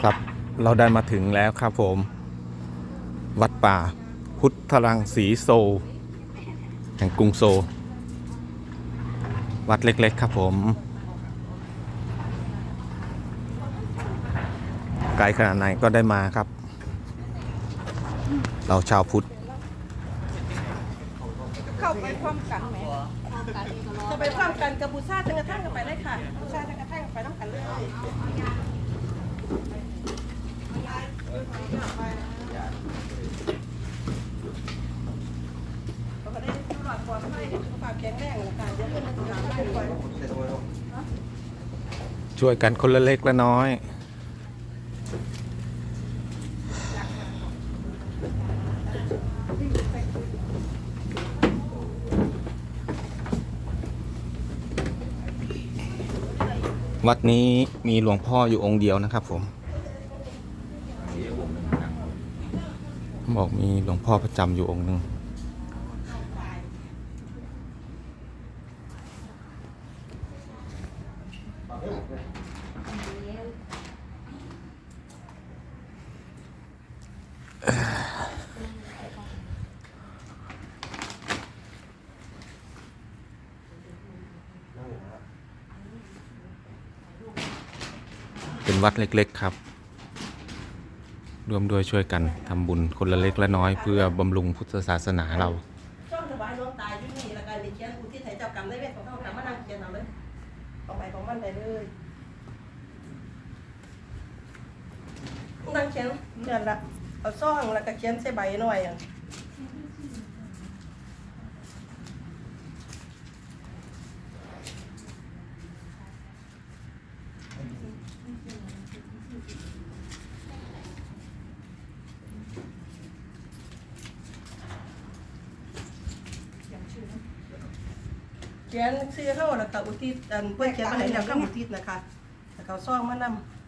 ครับ เราได้มาถึงแล้วครับผม วัดป่า พุทธรังสีโซ แห่งกรุงโซ วัดเล็กๆ ครับผม ไกลขนาดไหนก็ได้มาครับ เราชาวพุทธเข้าไปพร้อมกันไหมจะไปพร้อมกันกับบูชาทั้งกระทั่งกันไปเลยค่ะบูชาทั้งกระทั่งไปต้องกันเลย เขาก็ได้ตลอดความให้สุขภาพแข็งแรงแล้วค่ะเดี๋ยวเพิ่นจะสุขภาพเป็นก่อนช่วยกันคนละเล็กละน้อย วัดนี้มีหลวงพ่ออยู่องค์เดียวนะครับผม บอกมีหลวงพ่อประจำอยู่องค์หนึ่งเป็นวัดเล็ก ๆ ครับ ร่วมด้วยช่วยกันทำบุญคนละเล็กละน้อยเพื่อบำรุงพุทธศาสนาเรา ช่องถวายหลวงตายยู่นี่แล้วก็ได้เขียนอุทิศให้เจ้ากรรมได้เวทของเขากรรมมานั่งเขียนเอาเลยเอาไปของมันไปเลยนั่งเขียนเดือนละเอาซ่องแล้วก็เขียนใส่ใบหน่อยอะ เขียนชื่อเขาแล้วก็อุทิศอันเพื่อนเขียนมาให้แล้วก็อุทิศนะคะแล้วก็ซ่องมานำ